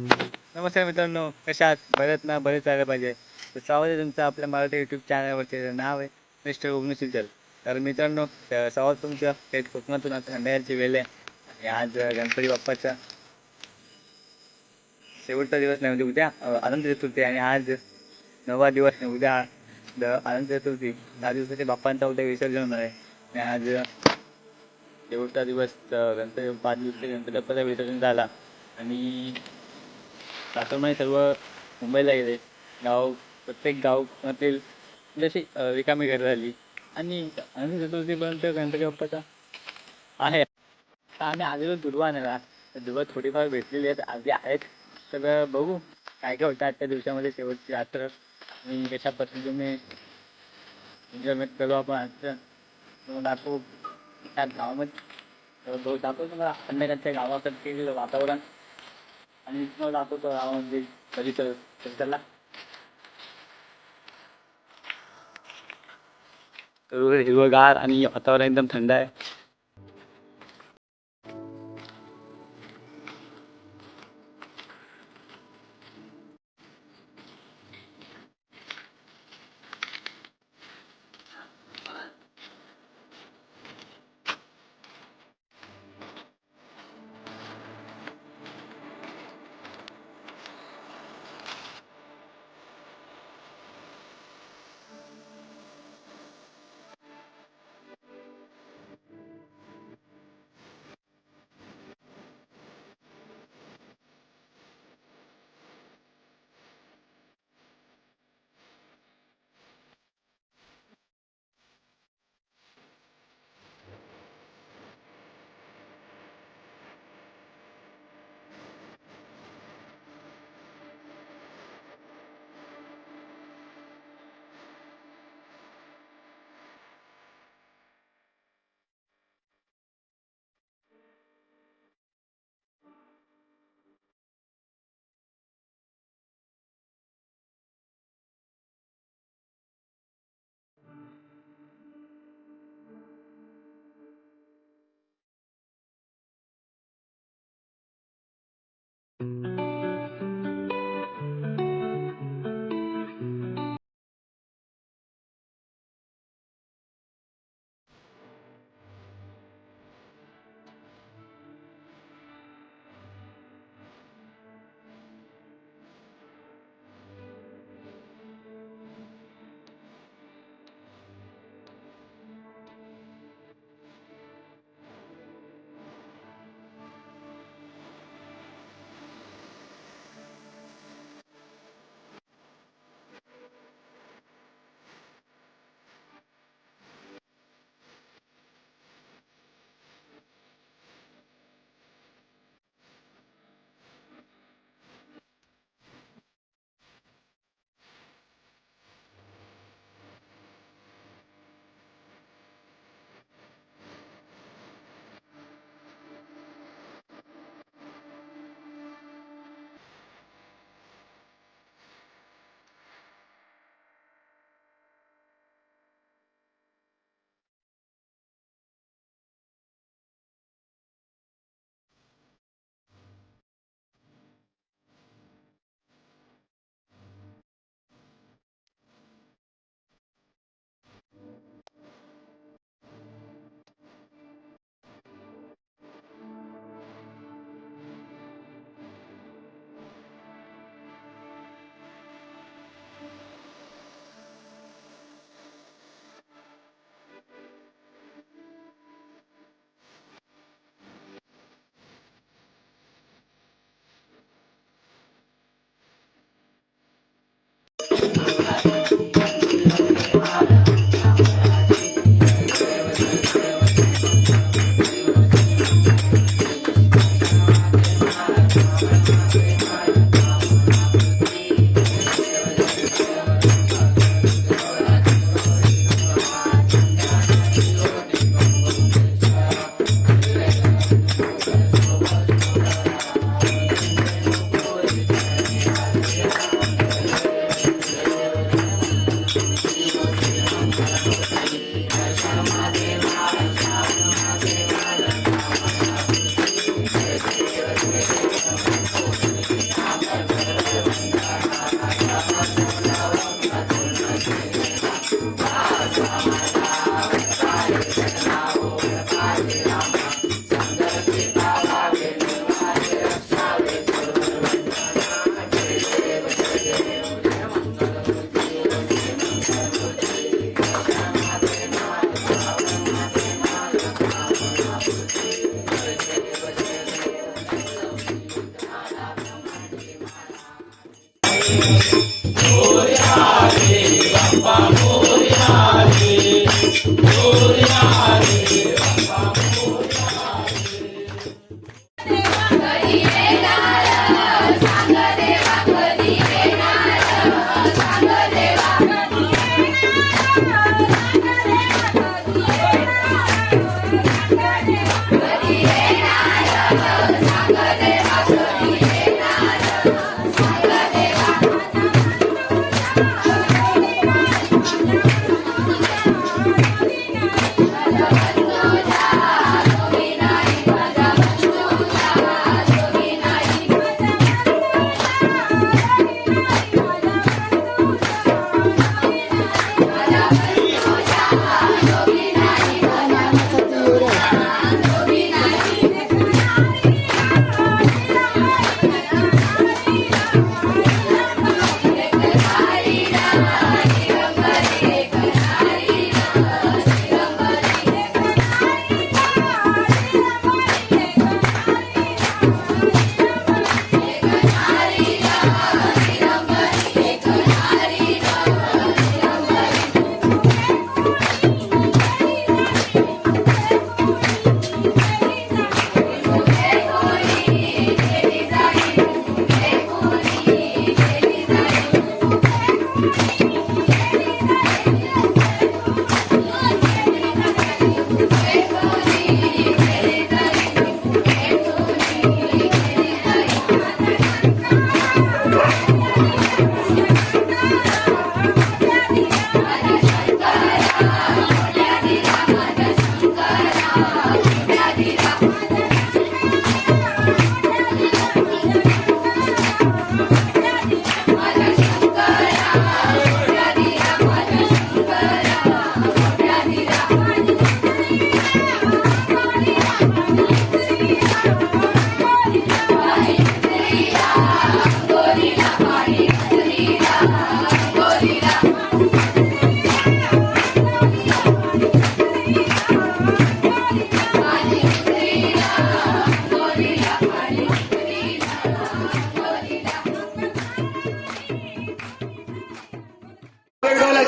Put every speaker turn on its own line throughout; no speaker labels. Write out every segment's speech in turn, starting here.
नमस्कार मित्रांनो कशा आहात? बरेच ना बरेच आलं पाहिजे. तर स्वागत आहे तुमचं आपल्या मराठी यूट्यूब चॅनलवरती नाव आहे मिस्टर उग्नसिंचल तर मित्रांनो स्वागत तुमचं. थेट कोकणातून आता संध्याकाळची वेळ आहे. आणि आज गणपती बाप्पाचा शेवटचा दिवस नाही म्हणजे उद्या अनंत चतुर्थी आणि आज नववा दिवस नाही उद्या द- अनंत चतुर्थी. दहा दिवसाच्या बाप्पांचा उद्या विसर्जन होणार आहे. आणि आज शेवटचा दिवस गणपती पाच दिवसाच्या गणपती बाप्पाचा विसर्जन झाला. आणि सातारमध्ये म्हणजे सर्व मुंबईला गेले. गाव प्रत्येक गावातील म्हणजे जशी रिकामी घरं झाली. आणि अनंत चतुर्थीपर्यंत गणपती बाप्पाचा आहे. आम्ही आलेलो दुर्वा आणायला. दुर्वा थोडीफार भेटलेली आहेत आधी आहेत. तर बघू काय काय होतं आजच्या दिवसामध्ये शेवटची रात्र. आणि कशा पद्धतीने एन्जॉयमेंट करू आपण आजचं. तुम्हाला दाखवू. त्या गावामध्ये. तर बघू दाखवू तुम्हाला अन्नकांच्या गावाकडचे वातावरण. आणि तुम्हाला दाखवतो गावामध्ये परिसर तर चला तर हिरवगार आणि वातावरण एकदम थंड आहे.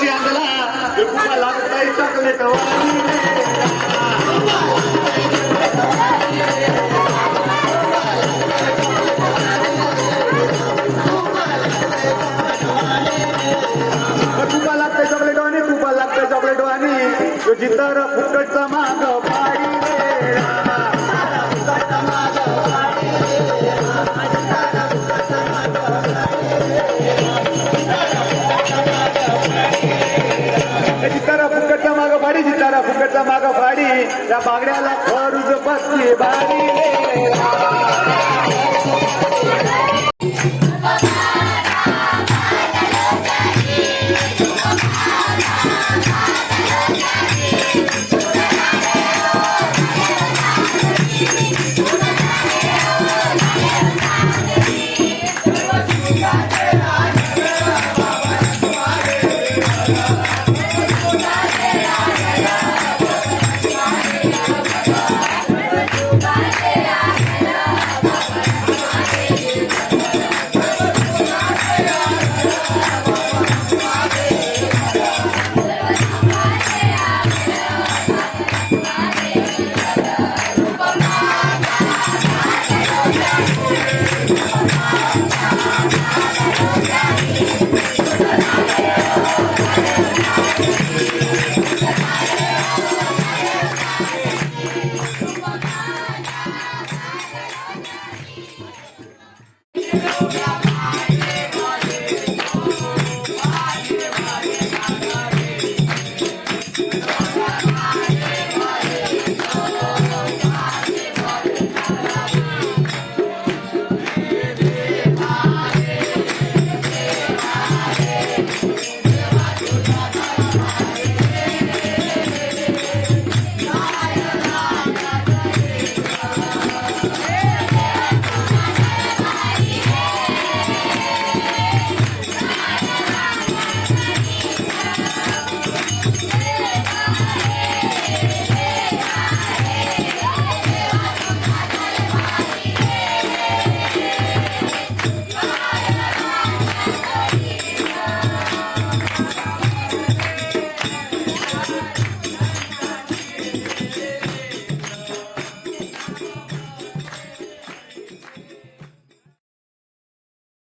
వచ్చి అందులో ఎక్కువ లాగుతా ఇస్తాను खूप लागते चॉकलेट आणि खूप लागते चॉकलेट आणि जिथं फुकटचा माग. या बागड्याला खरुज बसली बारी